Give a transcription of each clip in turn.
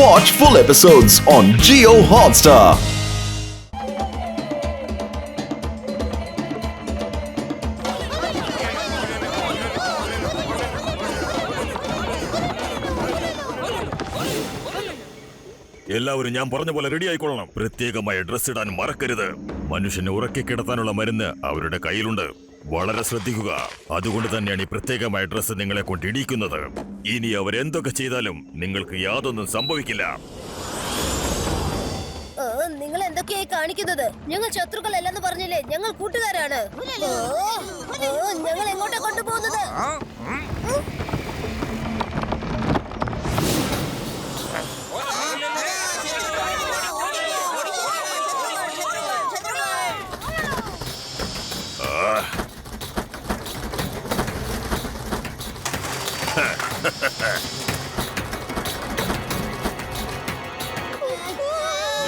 Watch full episodes on Geo Hotstar. എല്ലാവരും ഞാൻ പറഞ്ഞ പോലെ റെഡി ആയിക്കൊള്ളണം. പ്രത്യേകമായ ഡ്രസ് ഇടാൻ മറക്കരുത്. മനുഷ്യനെ ഉറക്കി കിടത്താനുള്ള മരുന്ന് അവരുടെ കയ്യിലുണ്ട്. വളരെ ശ്രദ്ധിക്കുക. അതുകൊണ്ട് തന്നെയാണ് ഈ പ്രത്യേകമായ ഡ്രസ്സ് നിങ്ങളെ കൊണ്ട് ഇടിക്കുന്നത്. ഇനി അവരെന്തൊക്കെ ചെയ്താലും നിങ്ങൾക്ക് യാതൊന്നും സംഭവിക്കില്ല. നിങ്ങൾ എന്തൊക്കെയായി കാണിക്കുന്നത്? ഞങ്ങൾ ശത്രുക്കളല്ലെന്ന് പറഞ്ഞില്ലേ? ഞങ്ങൾ കൂട്ടുകാരാണ്. ഞങ്ങൾ എങ്ങോട്ടാ കൊണ്ടുപോകുന്നത്?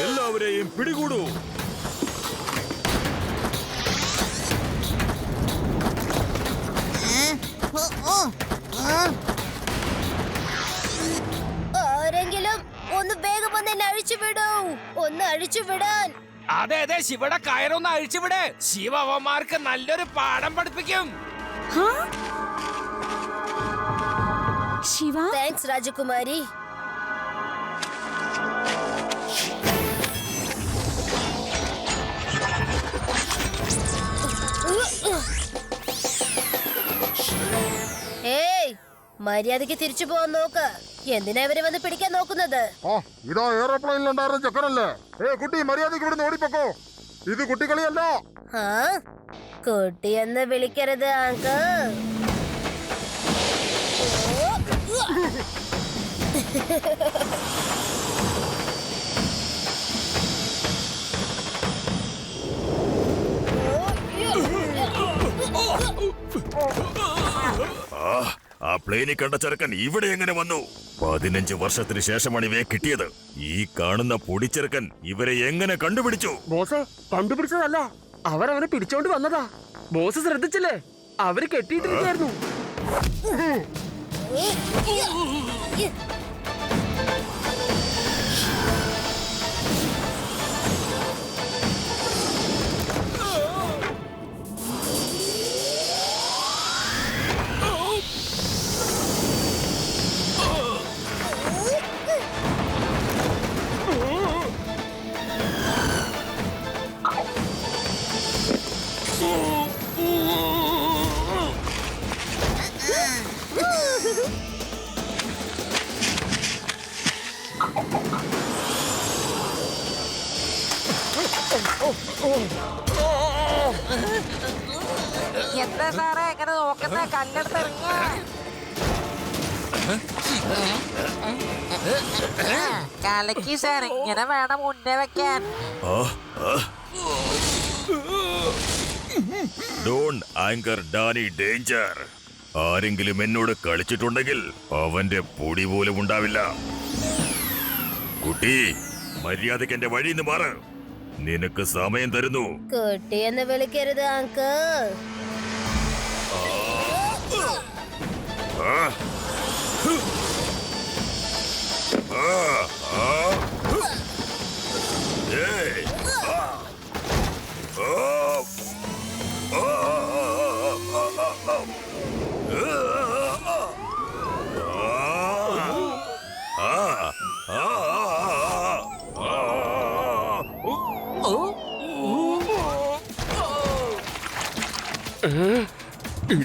എല്ലാവരെയും പിടികൂടൂ. ആരെങ്കിലും ഒന്ന് വേഗം വന്ന് എന്നെ അഴിച്ചു വിടൂ. ഒന്ന് അഴിച്ചു വിടാൻ. അതെ അതെ ശിവയുടെ കയറൊന്ന് അഴിച്ചുവിടെ ശിവ അവന്മാർക്ക് നല്ലൊരു പാഠം പഠിപ്പിക്കും. ശിവ? താങ്ക്സ് രാജകുമാരി. ഏയ് മര്യാദയ്ക്ക് തിരിച്ചു പോവാൻ നോക്ക്. എന്തിനാ ഇവരെ വന്ന് പിടിക്കാൻ നോക്കുന്നത്? ആ ഇതാ എയർപ്ലെയിനിലുണ്ടായിരുന്ന ചെക്കനല്ലേ? ഏ കുട്ടി മര്യാദയ്ക്ക് ഇവിടുന്ന് ഓടിപ്പോക്കോ. ഇത് കുട്ടികളിയല്ല. ആ കുട്ടിയെന്ന് വിളിക്കരുത് ആങ്ക് ആ പ്ലെയിനിൽ കണ്ട ചെറുക്കൻ ഇവിടെ എങ്ങനെ വന്നു? പതിനഞ്ച് വർഷത്തിന് ശേഷമാണ് ഇവയെ കിട്ടിയത്. ഈ കാണുന്ന പൊടിച്ചെറുക്കൻ ഇവരെ എങ്ങനെ കണ്ടുപിടിച്ചു? ബോസ് കണ്ടുപിടിച്ചതല്ല. അവരവനെ പിടിച്ചോണ്ട് വന്നതാ. ബോസ് ശ്രദ്ധിച്ചില്ലേ? അവർ കെട്ടിയിട്ടിരിക്കായിരുന്നു എന്താ കലക്കി സാർ ഇങ്ങനെ വേണം മുന്നേ വെക്കാൻ. ഡോണ്ട്. ആങ്കർ ഡാനി ഡേഞ്ചർ ആരെങ്കിലും എന്നോട് കളിച്ചിട്ടുണ്ടെങ്കിൽ അവന്റെ പൊടി പോലും ഉണ്ടാവില്ല. കുട്ടി മര്യാദയ്ക്ക് എന്റെ വഴിയിൽ നിന്ന് മാറ്. നിനക്ക് സമയം തരുന്നു. കുട്ടി എന്ന് വിളിക്കരുത് ആങ്ക്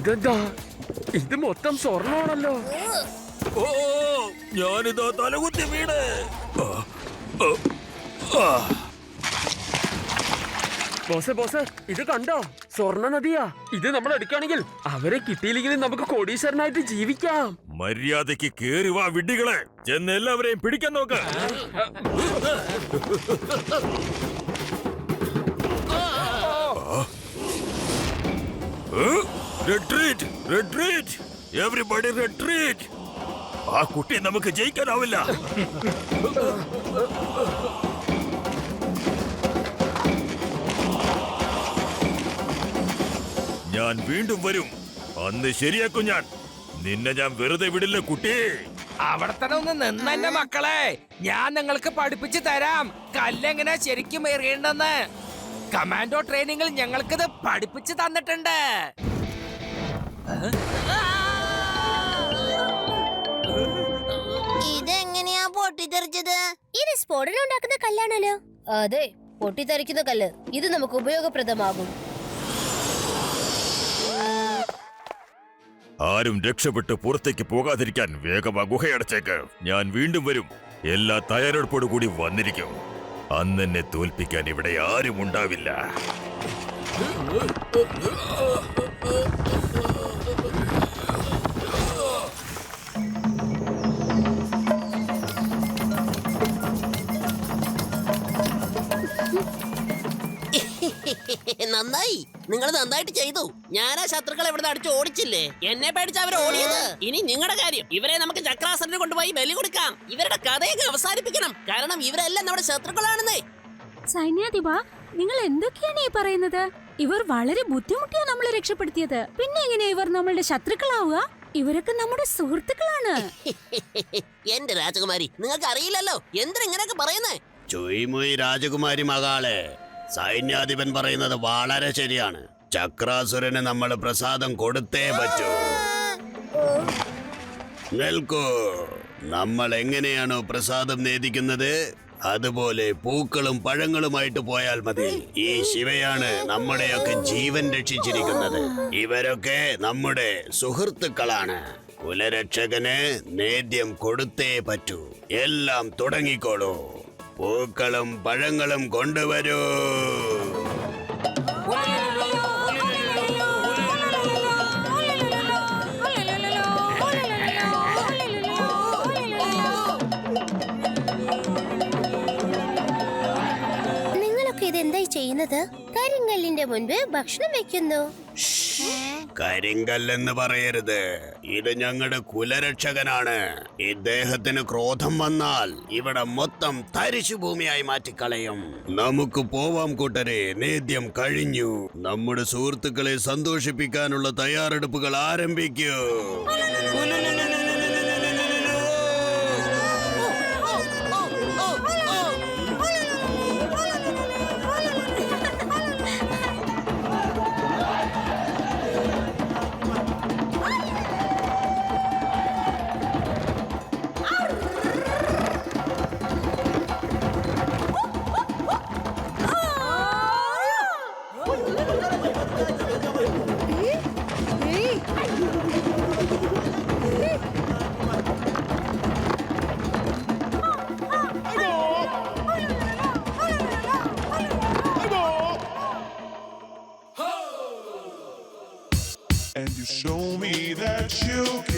ഇതെന്താ? ഇത് മൊത്തം സ്വർണമാണല്ലോ. ഓ ഞാനിതാ തലകുത്തി വീട് ബോസ്. ബോസെ ബോസെ ഇത് കണ്ടോ? സ്വർണ നദിയാ. ഇത് നമ്മൾ എടുക്കുകയാണെങ്കിൽ അവരെ കിട്ടിയില്ലെങ്കിലും നമുക്ക് കോടീശ്വരനായിട്ട് ജീവിക്കാം. മര്യാദയ്ക്ക് കേറി വാ വിഡ്ഢികളെ. ചെന്ന് എല്ലാവരെയും പിടിക്കാൻ നോക്ക്. റിട്രീറ്റ് റിട്രീറ്റ് എവറിബഡി റിട്രീറ്റ് ആ കുട്ടി നമുക്ക് ജയിക്കാനാവില്ല. ഞാൻ വീണ്ടും വരും. അന്ന് ശരിയാക്കും ഞാൻ. നിന്നെ ഞാൻ വെറുതെ വിടില്ല കുട്ടി. അവിടെ തന്നെ ഒന്ന് നിന്നെ മക്കളെ. ഞാൻ നിങ്ങൾക്ക് പഠിപ്പിച്ചു തരാം. കല്ലെങ്ങനെ ശരിക്കും എറിയണ്ടെന്ന്. കമാൻഡോ ട്രെയിനിങ്ങിൽ ഞങ്ങൾക്കിത് പഠിപ്പിച്ചു തന്നിട്ടുണ്ട്. ഇതെങ്ങനെയാ പൊട്ടിത്തെറിച്ചത് ഇത് സ്ഫോടനം ഉണ്ടാക്കുന്ന കല്ലാണല്ലോ അതെ പൊട്ടിത്തെറിക്കുന്ന കല്ല് ഇത് നമുക്ക് ഉപയോഗപ്രദമാകും ആരും രക്ഷപ്പെട്ട് പുറത്തേക്ക് പോകാതിരിക്കാൻ വേഗമാ ഗുഹയടച്ചേക്ക് ഞാൻ വീണ്ടും വരും എല്ലാ തയ്യാറെടുപ്പോടു കൂടി വന്നിരിക്കും അന്ന് എന്നെ തോൽപ്പിക്കാൻ ഇവിടെ ആരും ഉണ്ടാവില്ല നന്നായി. നിങ്ങൾ നന്നായിട്ട് ചെയ്തു. ഞാൻ ആ ശത്രുക്കളെ ഇവിടെ അടിച്ച് ഓടിച്ചില്ലേ? എന്നെ പേടിച്ച് അവർ ഓടിയത്. ഇനി നിങ്ങളുടെ കാര്യം. ഇവരെ നമുക്ക് ചക്രാസനത്തിന് കൊണ്ടുപോയി ബലി കൊടുക്കാം. ഇവരുടെ കഥയൊക്കെ അവസാനിപ്പിക്കണം. കാരണം ഇവരെല്ലാം നമ്മുടെ ശത്രുക്കളാണെന്നേ. സൈന്യാധിപ നിങ്ങൾ എന്തൊക്കെയാണ് ഈ പറയുന്നത്? ഇവർ വളരെ ബുദ്ധിമുട്ടിയാ നമ്മളെ രക്ഷപ്പെടുത്തിയത്. പിന്നെ എങ്ങനെയാ ഇവർ നമ്മളുടെ ശത്രുക്കളാവുക? ഇവരൊക്കെ നമ്മുടെ സുഹൃത്തുക്കളാണ്. എന്റെ രാജകുമാരി നിങ്ങൾക്ക് അറിയില്ലല്ലോ എന്തിനാ ഇങ്ങനെയൊക്കെ പറയുന്നേ? ചുയ്മുയ് രാജകുമാരി മകാളെ. സൈന്യാധിപൻ പറയുന്നത് വളരെ ശരിയാണ്. ചക്രാസുരന് നമ്മൾ പ്രസാദം കൊടുത്തേ പറ്റൂ. നിൽക്കൂ നമ്മൾ എങ്ങനെയാണോ പ്രസാദം നേദിക്കുന്നത്? അതുപോലെ പൂക്കളും പഴങ്ങളുമായിട്ട് പോയാൽ മതി. ഈ ശിവയാണ് നമ്മുടെയൊക്കെ ജീവൻ രക്ഷിച്ചിരിക്കുന്നത്. ഇവരൊക്കെ നമ്മുടെ സുഹൃത്തുക്കളാണ്. കുലരക്ഷകന് നേദ്യം കൊടുത്തേ പറ്റൂ. എല്ലാം തുടങ്ങിക്കോളൂ. പൂക്കളും പഴങ്ങളും കൊണ്ടുവരൂ. നിങ്ങളൊക്കെ ഇതെന്തായി ചെയ്യുന്നത്? കരിങ്കല്ലിന്റെ മുൻപ് ഭക്ഷണം വെക്കുന്നു കരിങ്കല്ലെന്ന് പറയരുത്. ഇത് ഞങ്ങളുടെ കുലരക്ഷകനാണ്. ഇദ്ദേഹത്തിന് ക്രോധം വന്നാൽ ഇവിടെ മൊത്തം തരിശു ഭൂമിയായി മാറ്റിക്കളയും. നമുക്ക് പോവാം കൂട്ടരെ. നേദ്യം കഴിഞ്ഞു. നമ്മുടെ സുഹൃത്തുക്കളെ സന്തോഷിപ്പിക്കാനുള്ള തയ്യാറെടുപ്പുകൾ ആരംഭിക്കൂ. And you show me that you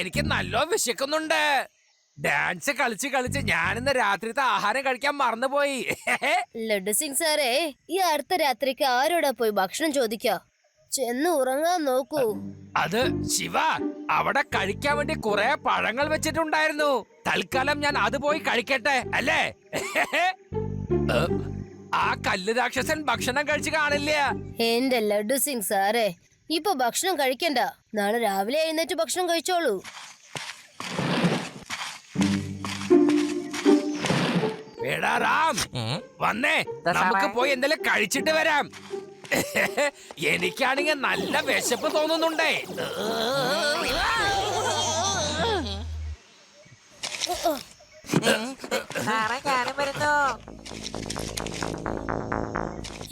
എനിക്ക് നല്ല വിശക്കുന്നുണ്ട്. ഡാൻസ് കളിച്ച് കളിച്ച് ഞാനിന്ന് രാത്രിത്തെ ആഹാരം കഴിക്കാൻ മറന്നുപോയി. ലഡു സിംഗ് സാറേ ഈ അടുത്ത രാത്രിക്ക് ആരോടാ പോയി ഭക്ഷണം ചോദിക്കാ? ചെന്ന് ഉറങ്ങാൻ നോക്കൂ. അത് ശിവ അവിടെ കഴിക്കാൻ വേണ്ടി കുറെ പഴങ്ങൾ വെച്ചിട്ടുണ്ടായിരുന്നു. തൽക്കാലം ഞാൻ അത് പോയി കഴിക്കട്ടെ അല്ലേ? ആ കല്ല് രാക്ഷസൻ ഭക്ഷണം കഴിച്ചു കാണില്ല. എന്റെ ലഡു സിംഗ് സാറേ ഇപ്പൊ ഭക്ഷണം കഴിക്കണ്ട. നാളെ രാവിലെ എഴുന്നേറ്റ് ഭക്ഷണം കഴിച്ചോളൂ. എടാ റാം വന്നേ. നമുക്ക് പോയി എന്തെങ്കിലും കഴിച്ചിട്ട് വരാം. എനിക്കാണെങ്കിൽ നല്ല വിശപ്പ് തോന്നുന്നുണ്ടേ. സാറേ ഞാനും വരുന്നു.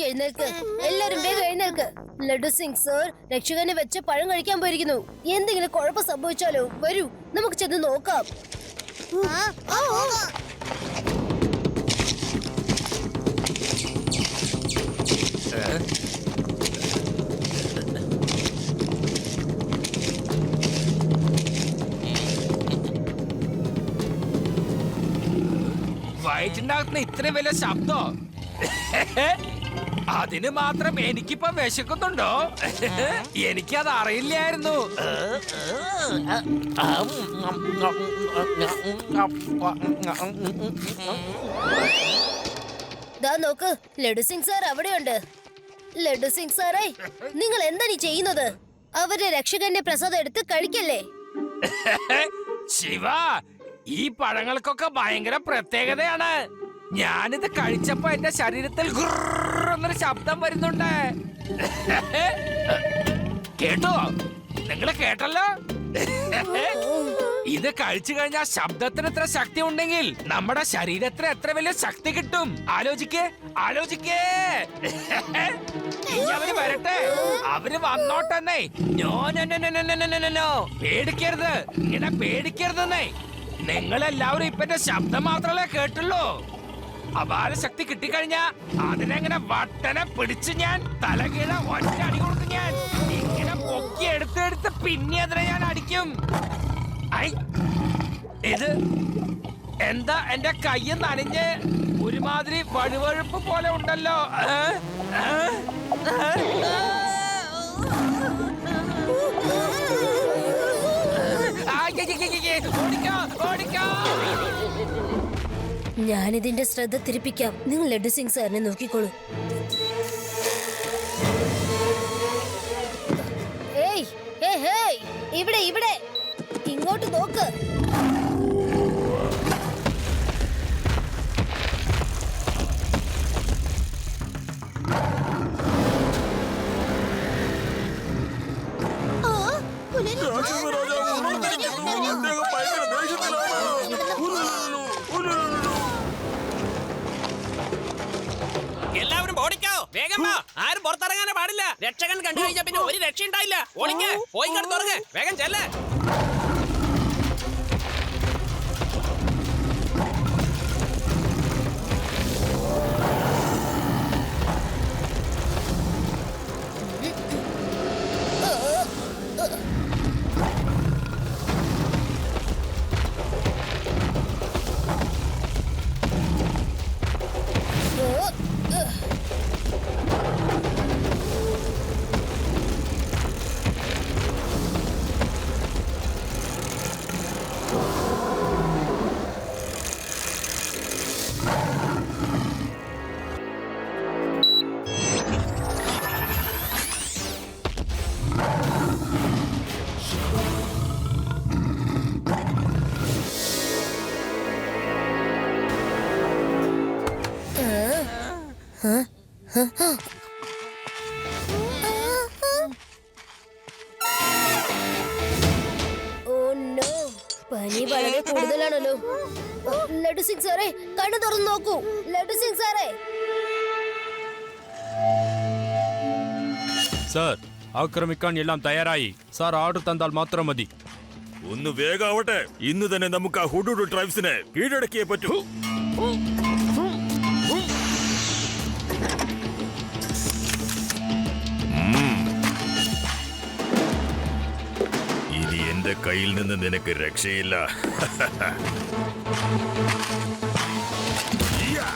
എഴുന്നേൽക്ക്. എല്ലാരും വേഗം എഴുന്നേൽക്ക്. ലഡു സിംഗ് സർ രക്ഷകനെ വെച്ച് പഴം കഴിക്കാൻ പോയിരിക്കുന്നു. എന്തെങ്കിലും കുഴപ്പം സംഭവിച്ചാലോ? വരൂ നമുക്ക് ചെന്ന് നോക്കാം. വയറ്റിനകത്ത് ഇത്രയും വലിയ ശബ്ദോ? അതിന് മാത്രം എനിക്കിപ്പം വിശക്കുന്നുണ്ടോ? എനിക്കത് അറിയില്ലായിരുന്നു. നോക്ക് ലഡു സിംഗ് സാർ അവിടെയുണ്ട്. ലഡു സിംഗ് സാറേ നിങ്ങൾ എന്താ നീ ചെയ്യുന്നത്? അവരുടെ രക്ഷകന്റെ പ്രസാദം എടുത്ത് കഴിക്കല്ലേ? ശിവ ഈ പഴങ്ങൾക്കൊക്കെ ഭയങ്കര പ്രത്യേകതയാണ്. ഞാനിത് കഴിച്ചപ്പോ എന്റെ ശരീരത്തിൽ എന്നൊരു ശബ്ദം വരുന്നുണ്ട്. കേട്ടോ? നിങ്ങൾ കേട്ടല്ലോ? ഇത് കഴിച്ചു കഴിഞ്ഞാൽ ശബ്ദത്തിന് എത്ര ശക്തി ഉണ്ടെങ്കിൽ നമ്മുടെ ശരീരത്തിന് എത്ര വലിയ ശക്തി കിട്ടും? ആലോചിക്കേ ആലോചിക്കേ. അവർ വരട്ടെ. അവർ വന്നോട്ടെന്നേ. നോ നോ പേടിക്കരുത്. ഇങ്ങനെ പേടിക്കരുതെന്നേ. നിങ്ങളെല്ലാവരും ഇപ്പൊ ശബ്ദം മാത്രമല്ലേ കേട്ടുള്ളൂ? അപാര ശക്തി കിട്ടിക്കഴിഞ്ഞാ അതിനെങ്ങനെ വട്ടനെ പിടിച്ച് ഞാൻ തലകീഴ ഒറ്റ അടി കൊടുക്കും ഞാൻ ഇങ്ങനെ പൊക്കി എടുത്തെടുത്ത് എടുത്ത് പിന്നെ അതിനെ ഞാൻ അടിക്കും. ഐ ഇത് എന്താ എന്റെ കയ്യിൽ നനഞ്ഞ് ഒരുമാതിരി വഴുവഴുപ്പ് പോലെ ഉണ്ടല്ലോ. ഓടിക്കോ ഓടിക്കോ. ഞാനിതിന്റെ ശ്രദ്ധ തിരിപ്പിക്കാം. നിങ്ങൾ ലഡു സിംഗ് സാറിനെ നോക്കിക്കോളൂ. പനി വളരെ കൂടുതലാണല്ലോ. ലഡു സിംഗ് സാറേ കണ്ണു തുറന്നു നോക്കൂ. ലഡു സിംഗ് സാറേ. സാർ ആക്രമിക്കാൻ എല്ലാം തയ്യാറായി. സാർ ആർഡർ തന്നാൽ മാത്രം മതി. ഒന്ന് വേഗാവട്ടെ. ഇന്ന് തന്നെ നമുക്ക് ആ ഹുഡുഡു ട്രൈബ്സിനെ കീഴടക്കിയേ പറ്റൂ. എന്റെ കയ്യിൽ നിന്ന് നിനക്ക് രക്ഷയില്ല യാ.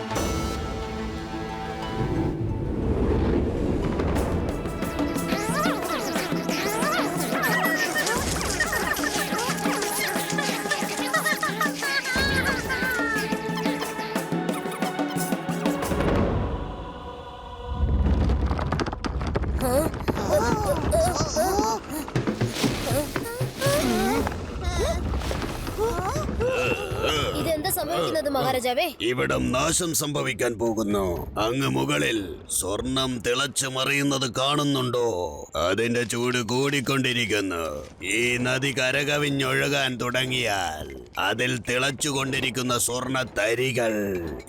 മഹാരാജാവേ. ഇവിടം നാശം സംഭവിക്കാൻ പോകുന്നു. അങ്ങ് മുകളിൽ സ്വർണം തിളച്ചു മറിയുന്നത് കാണുന്നുണ്ടോ? അതിന്റെ ചൂട് കൂടിക്കൊണ്ടിരിക്കുന്നു. ഈ നദി കരകവിഞ്ഞൊഴുകാൻ തുടങ്ങിയാൽ അതിൽ തിളച്ചുകൊണ്ടിരിക്കുന്ന സ്വർണ തരികൾ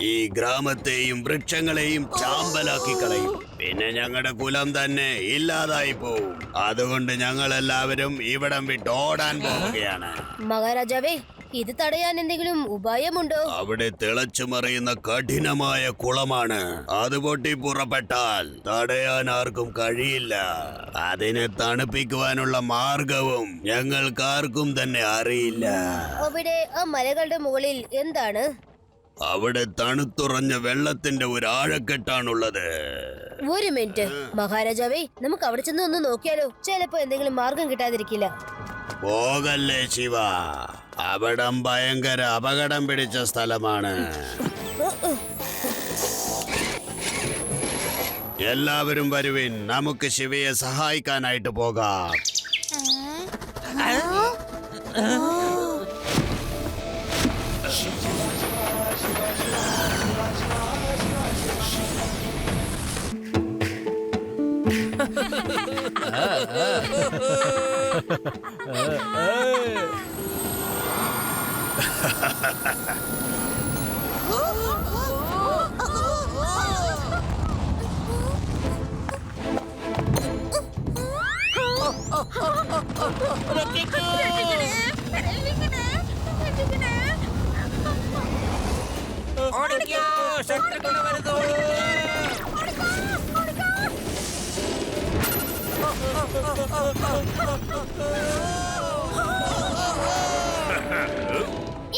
ഈ ഗ്രാമത്തെയും വൃക്ഷങ്ങളെയും ചാമ്പലാക്കി കളയും. പിന്നെ ഞങ്ങളുടെ കുലം തന്നെ ഇല്ലാതായി പോവും. അതുകൊണ്ട് ഞങ്ങൾ എല്ലാവരും ഇവിടം വിട്ട് ഓടാൻ പോവുകയാണ്. മഹാരാജാവേ ഇത് തടയാൻ എന്തെങ്കിലും ഉപായമുണ്ടോ? അവിടെ തിളച്ചു മറിയുന്ന കഠിനമായ കുളമാണ്. അത് പൊട്ടി പുറപ്പെട്ടാൽ തടയാൻ ആർക്കും കഴിയില്ല. അതിനെ തണുപ്പിക്കുവാനുള്ള മാർഗവും ഞങ്ങൾക്കാർക്കും തന്നെ അറിയില്ല. അവിടെ ആ മലകളുടെ മുകളിൽ എന്താണ്? അവിടെ തണുത്തുറഞ്ഞ വെള്ളത്തിന്റെ ഒരു ആഴക്കെട്ടാണുള്ളത്. ഒരു മിനിറ്റ്. മഹാരാജാവേ നമുക്ക് അവിടെ ചെന്ന് ഒന്ന് നോക്കിയാലോ? ചിലപ്പോ എന്തെങ്കിലും മാർഗം കിട്ടാതിരിക്കില്ല. പോകല്ലേ ശിവ. അവിടം ഭയങ്കര അപകടം പിടിച്ച സ്ഥലമാണ്. എല്ലാവരും വരുവിൻ. നമുക്ക് ശിവയെ സഹായിക്കാനായിട്ട് പോകാം. 俺きょう、せっかくのまるぞ。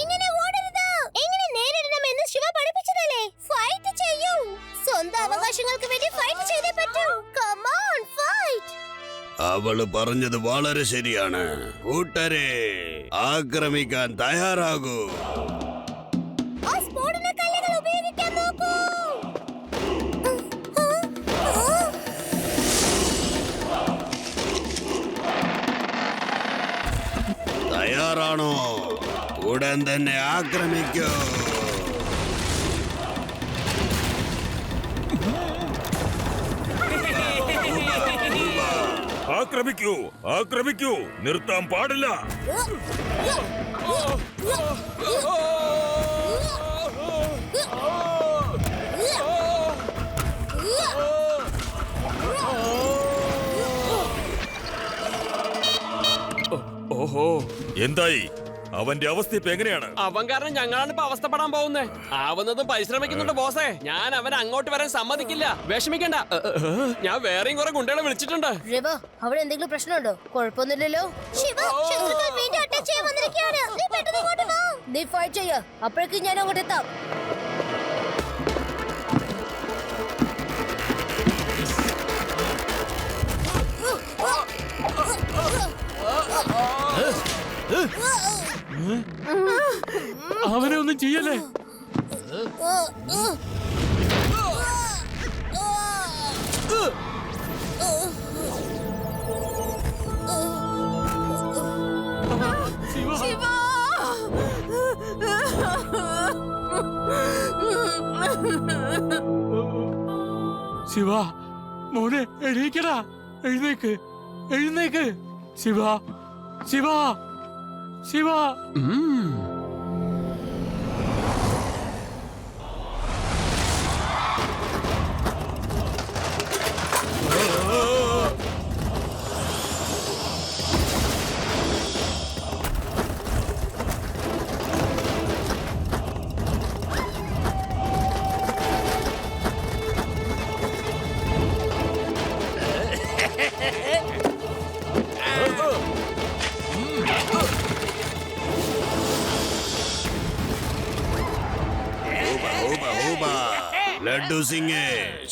ഇങ്ങനെ ഓടരുത്. എങ്ങനെ നേരിടണമെന്ന് ശിവ പഠിപ്പിച്ചതല്ലേ? ഫൈറ്റ് ചെയ്യൂ. സ്വന്തം അവകാശങ്ങൾക്ക് വേണ്ടി ഫൈറ്റ് ചെയ്തേ പറ്റൂ. അവൾ പറഞ്ഞത് വളരെ ശരിയാണ്. കൂട്ടരെ ആക്രമിക്കാൻ തയ്യാറാകൂ. തയ്യാറാണോ ഉടൻ തന്നെ ആക്രമിക്കൂ. ആക്രമിക്കൂ ആക്രമിക്കൂ. നിർത്താൻ പാടില്ല. ഓഹോ. എന്തായി? അവന്റെ അവസ്ഥ ഇപ്പൊ എങ്ങനെയാണ്? അവൻ കാരണം ഞങ്ങളാണ് ഇപ്പൊ അവസ്ഥപ്പെടാൻ പോകുന്നത് ആവുന്നതും പരിശ്രമിക്കുന്നുണ്ട് ബോസേ. ഞാൻ അവൻ അങ്ങോട്ട് വരാൻ സമ്മതിക്കില്ല. വിഷമിക്കണ്ട. ഞാൻ വേറെയും കുറെ ഗുണ്ടകളെ വിളിച്ചിട്ടുണ്ട്. രവ അവിടെ എന്തെങ്കിലും പ്രശ്നമുണ്ടോ? കുഴപ്പമൊന്നുമില്ലല്ലോ. ശിവ ശത്രുക്കൾ വീണ്ടും അറ്റാക്ക് ചെയ്യാൻ വന്നിരിക്കുകയാണ്. നീ പെട്ടെന്ന് ഇങ്ങോട്ട് വാ. നീ ഫൈറ്റ് ചെയ്യ. അപ്പോഴേക്കും ഞാൻ അങ്ങോട്ട് എത്താം. അവനെ ഒന്നും ചെയ്യല്ലേ? ശിവ. മോനെ എഴുന്നേക്കടാ. എഴുന്നേക്ക്. എഴുന്നേക്ക്. ശിവ. ശിവ ശിവ ഊബ,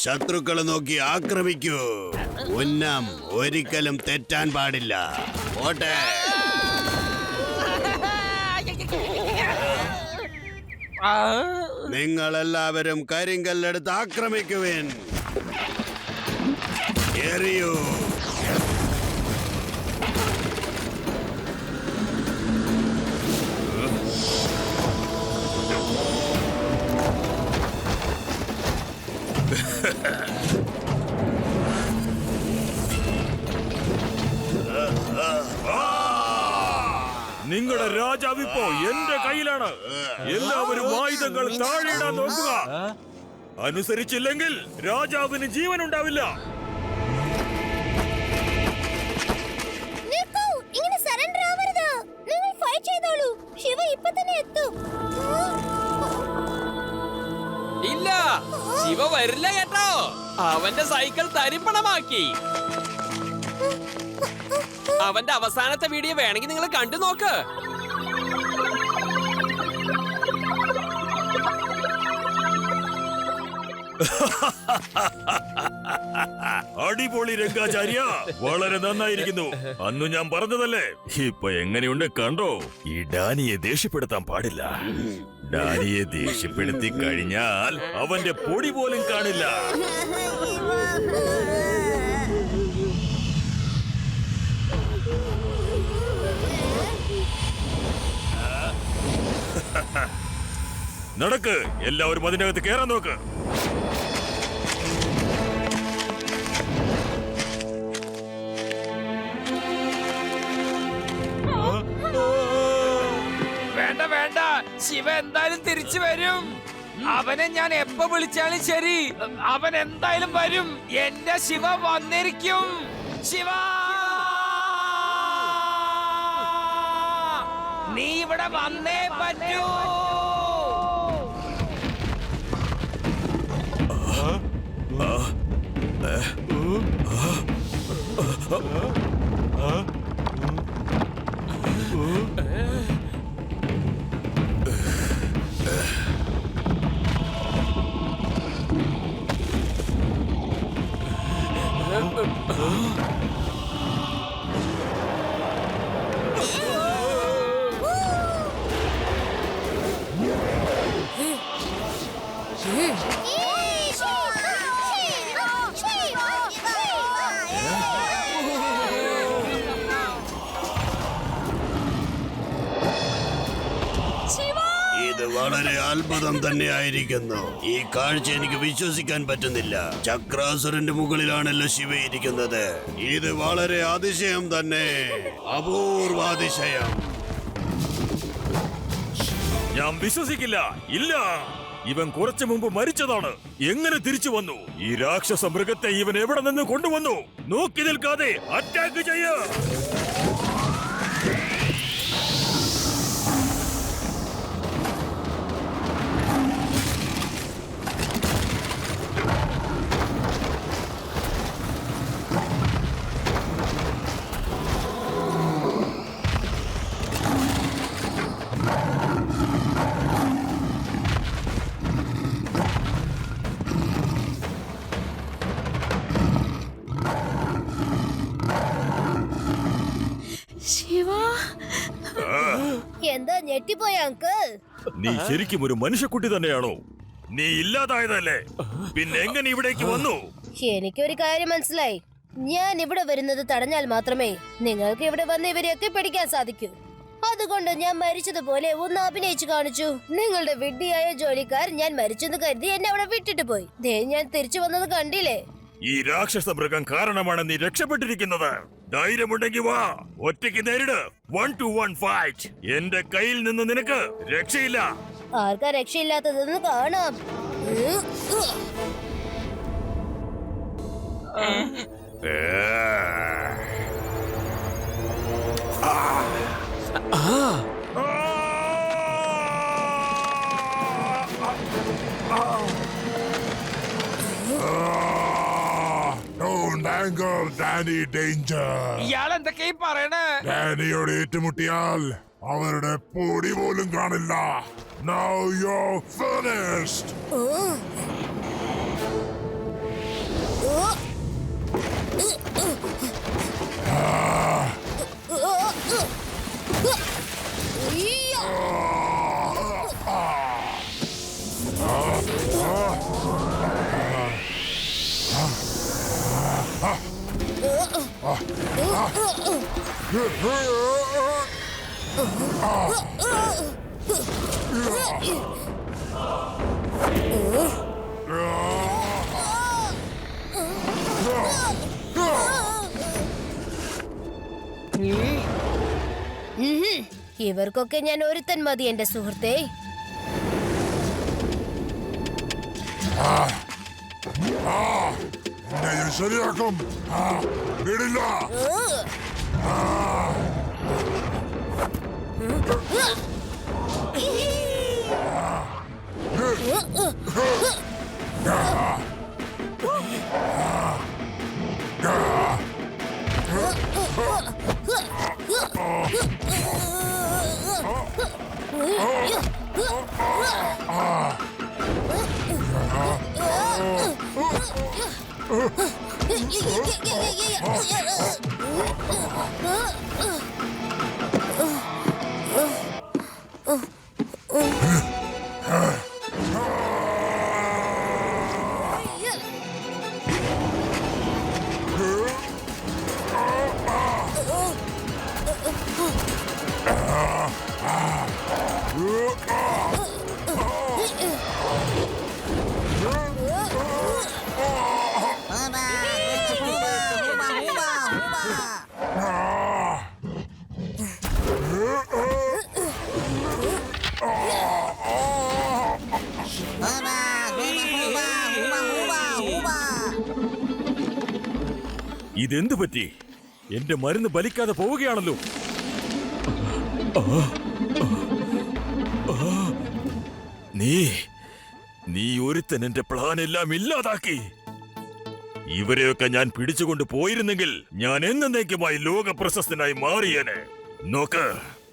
ശത്രുക്കളെ നോക്കി ആക്രമിക്കൂ. ഉന്നം ഒരിക്കലും തെറ്റാൻ പാടില്ല. ഓട്ടെ നിങ്ങൾ എല്ലാവരും കരിങ്കല്ലെടുത്ത് ആക്രമിക്കുവിൻ. എറിയൂ. നിങ്ങളുടെ രാജാവ് ഇപ്പോ എന്റെ കയ്യിലാണ്. എല്ലാവരും ആയുധങ്ങൾ താഴെയിടാൻ നോക്കുക. അനുസരിച്ചില്ലെങ്കിൽ രാജാവിന് ജീവൻ ഉണ്ടാവില്ല നിൽക്കൂ ഇങ്ങനെ സറണ്ടർ ആവരുത്. നിങ്ങൾ ഫൈറ്റ് ചെയ്തോളൂ. ശിവ ഇപ്പൊ തന്നെ എത്തും. ഇല്ല ശിവ വരില്ല കേട്ടോ. അവന്റെ സൈക്കിൾ തരിപ്പണമാക്കി. അവന്റെ അവസാനത്തെ വീഡിയോ വേണമെങ്കിൽ നിങ്ങൾ കണ്ടു നോക്ക്. അടിപൊളി രംഗാചാര്യ. വളരെ നന്നായിരിക്കുന്നു. അന്ന് ഞാൻ പറഞ്ഞതല്ലേ? ഇപ്പൊ എങ്ങനെയുണ്ട് കണ്ടോ? ഈ ഡാനിയെ ദേഷ്യപ്പെടുത്താൻ പാടില്ല. ഡാനിയെ ദേഷ്യപ്പെടുത്തി കഴിഞ്ഞാൽ അവന്റെ പൊടി പോലും കാണില്ല. നടക്ക്. എല്ലാവരും അതിനകത്ത് കയറാൻ നോക്ക്. വേണ്ട വേണ്ട. ശിവ എന്തായാലും തിരിച്ചു വരും. അവനെ ഞാൻ എപ്പോ വിളിച്ചാലും ശരി. അവൻ എന്തായാലും വരും. എന്റെ ശിവ വന്നിരിക്കും. ശിവ! നീ ഇവിടെ വന്നേ പറ്റൂ. ഇത് വളരെ അത്ഭുതം തന്നെയായിരിക്കുന്നു. ഈ കാഴ്ച എനിക്ക് വിശ്വസിക്കാൻ പറ്റുന്നില്ല. ചക്രാസുരന്റെ മുകളിലാണല്ലോ ശിവ ഇരിക്കുന്നത്. ഇത് വളരെ അതിശയം തന്നെ. അപൂർവാതിശയം ഞാൻ വിശ്വസിക്കില്ല. ഇല്ല. ഇവൻ കുറച്ചു മുമ്പ് മരിച്ചതാണ്. എങ്ങനെ തിരിച്ചു വന്നു? ഈ രാക്ഷസ മൃഗത്തെ ഇവൻ എവിടെ നിന്ന് കൊണ്ടുവന്നു? നോക്കി നിൽക്കാതെ അറ്റാക്ക് ചെയ്യ. എന്താ ഞെട്ടിപ്പോയ അങ്കിൾ നീ ശരിക്കും ഒരു മനുഷ്യക്കുട്ടി തന്നെയാണോ? നീ ഇല്ലാതായതല്ലേ? പിന്നെ എങ്ങനെ ഇവിടേക്ക് വന്നു? എനിക്കൊരു കാര്യം മനസ്സിലായി. ഞാൻ ഇവിടെ വരുന്നത് തടഞ്ഞാൽ മാത്രമേ നിങ്ങൾക്ക് ഇവിടെ വന്ന് ഇവരെയൊക്കെ പിടിക്കാൻ സാധിക്കൂ. അതുകൊണ്ട് ഞാൻ മരിച്ചതുപോലെ ഒന്ന് അഭിനയിച്ചു കാണിച്ചു. നിങ്ങളുടെ വിഡ്ഢിയായ ജോലിക്കാർ ഞാൻ മരിച്ചെന്ന് കരുതി എന്നെ അവിടെ വിട്ടിട്ട് പോയി. ദേ ഞാൻ തിരിച്ചു വന്നത് കണ്ടില്ലേ? ഈ രാക്ഷസ മൃഗം കാരണമാണ് നീ രക്ഷപ്പെട്ടിരിക്കുന്നത്. ധൈര്യമുണ്ടെങ്കിൽ വാ. ഒറ്റയ്ക്ക് നേരിട്. വൺ ടു വൺ ഫൈറ്റ് എന്റെ കയ്യിൽ നിന്ന് നിനക്ക് രക്ഷയില്ല. ആർക്കാ രക്ഷയില്ലാത്തതെന്ന് കാണാം. ഉം, ബാംഗ്ലൂർ ഡാനി ഡേഞ്ചർ ഇയാൾ എന്തൊക്കെയാ പറയണേ? ഡാനിയോട് ഏറ്റുമുട്ടിയാൽ അവരുടെ പൊടി പോലും കാണില്ല. നൗ യു ഫിനിഷ്ഡ് ആ ഇവർക്കൊക്കെ ഞാൻ ഒരുത്തൻ മതി എന്റെ സുഹൃത്തെ. ശരിയാക്കും. Ugh! നിന്നെ ഞാൻ ശരിയാക്കും ആ, വിടില്ല ഇതെന്തു പറ്റി? എന്റെ മരുന്ന് ബലിക്കാതെ പോവുകയാണല്ലോ. നീ നീ ഒരുത്തൻ എന്റെ പ്ലാൻ എല്ലാം ഇല്ലാതാക്കി. ഇവരെയൊക്കെ ഞാൻ പിടിച്ചുകൊണ്ട് പോയിരുന്നെങ്കിൽ ഞാൻ എന്നേക്കുമായി ലോക പ്രശസ്തനായി മാറിയേനെ. നോക്ക്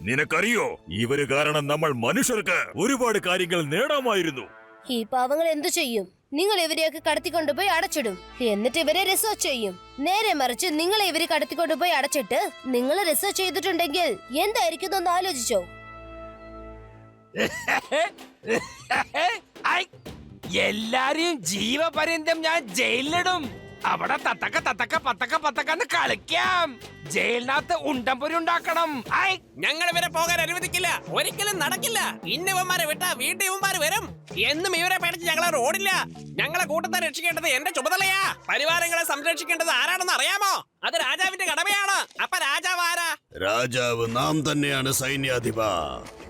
നിനക്കറിയോ ഇവർ കാരണം നമ്മൾ മനുഷ്യർക്ക് ഒരുപാട് കാര്യങ്ങൾ നേടാമായിരുന്നു. ഈ പാവങ്ങൾ എന്തു ചെയ്യും? നിങ്ങൾ ഇവരെയൊക്കെ കടത്തിക്കൊണ്ടുപോയി അടച്ചിടും. എന്നിട്ട് ഇവരെ റിസർച്ച് ചെയ്യും. നേരെ മറിച്ച് നിങ്ങളെ ഇവർ കടത്തിക്കൊണ്ടുപോയി അടച്ചിട്ട് നിങ്ങൾ റിസർച്ച് ചെയ്തിട്ടുണ്ടെങ്കിൽ എന്തായിരിക്കും ഒന്ന് ആലോചിച്ചോ. എല്ലാരെയും ജീവപര്യന്തം ഞാൻ ജയിലിലിടും. അവിടെ തത്തക്ക തത്തക്ക പത്തക്ക പത്തക്കന്ന് കളിക്കാം. ജയിലിനകത്ത് ഉണ്ടംപൊരി ഉണ്ടാക്കണം. ഐ! ഞങ്ങൾ ഇവരെ പോകാൻ അനുവദിക്കില്ല. ഒരിക്കലും നടക്കില്ല. ഇന്നവന്മാരെ വിട്ട വീട്ടിൽ ഇവന്മാര് വരും. എന്നും ഇവരെ പേടിച്ച് ഞങ്ങളെ റോഡില്ല. ഞങ്ങളെ കൂട്ടത്തെ രക്ഷിക്കേണ്ടത് എന്റെ ചുമതലയാ. പരിവാരങ്ങളെ സംരക്ഷിക്കേണ്ടത് ആരാണെന്ന് അറിയാമോ? അത് രാജാവിന്റെ കടമയാണ്. അപ്പൊ രാജാവ് ആരാ? രാജാവ് നാം തന്നെയാണ് സൈന്യാധിപ.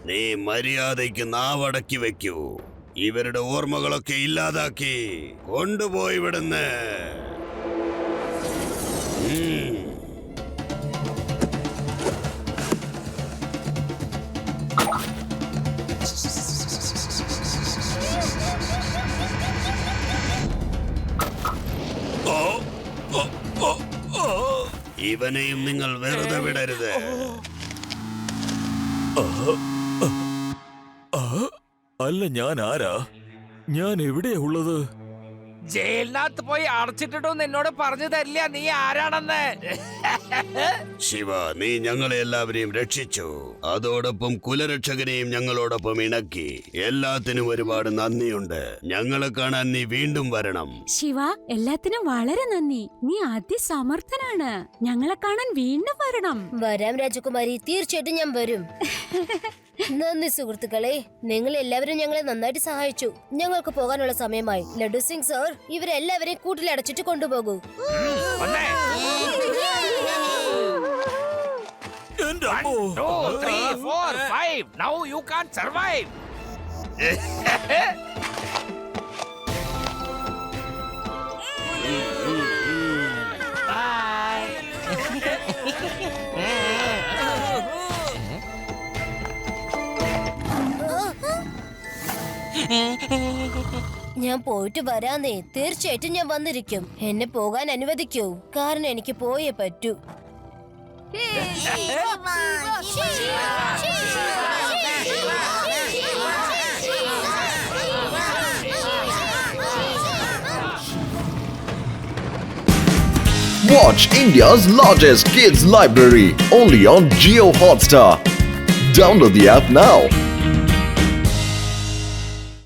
നീ മര്യാദയ്ക്ക് നാവടക്കി വെക്കൂ. ഇവരുടെ ഓർമ്മകളൊക്കെ ഇല്ലാതാക്കി കൊണ്ടുപോയി വിടുന്ന്. ഇവനെയും നിങ്ങൾ വെറുതെ വിടരുത്. അല്ല ഞാൻ ആരാ? ഞാൻ എവിടെയാ ഉള്ളത്? ജയിലിനകത്ത് പോയി അടച്ചിട്ടിട്ടൊന്നും എന്നോട് പറഞ്ഞു തരില്ല. നീ ആരാണെന്ന്? ശിവ നീ ഞങ്ങളെ എല്ലാവരെയും രക്ഷിച്ചു. അതോടൊപ്പം കുലരക്ഷകനെയും ഞങ്ങളോടൊപ്പം ഇണക്കി. എല്ലാത്തിനും ഒരുപാട് നന്ദിയുണ്ട്. ഞങ്ങളെ കാണാൻ നീ വീണ്ടും വരണം. ശിവ എല്ലാത്തിനും വളരെ നന്ദി. നീ അതിസമർത്ഥനാണ്. ഞങ്ങളെ കാണാൻ വീണ്ടും വരണം. വരാം രാജകുമാരി. തീർച്ചയായിട്ടും ഞാൻ വരും. നന്ദി സുഹൃത്തുക്കളെ. നിങ്ങൾ എല്ലാവരും ഞങ്ങളെ നന്നായിട്ട് സഹായിച്ചു. ഞങ്ങൾക്ക് പോകാനുള്ള സമയമായി. ലഡു സിംഗ് സർ ഇവരെല്ലാവരെയും കൂട്ടിലടച്ചിട്ട് കൊണ്ടുപോകൂ. വന്നേ. ഞാൻ പോയിട്ട് വരാന്നേ തീർച്ചയായിട്ടും ഞാൻ വന്നിരിക്കും എന്നെ പോകാൻ അനുവദിക്കൂ കാരണം എനിക്ക് പോയേ പറ്റൂ Watch India's largest kids library only on Geo Hotstar. Download the app now.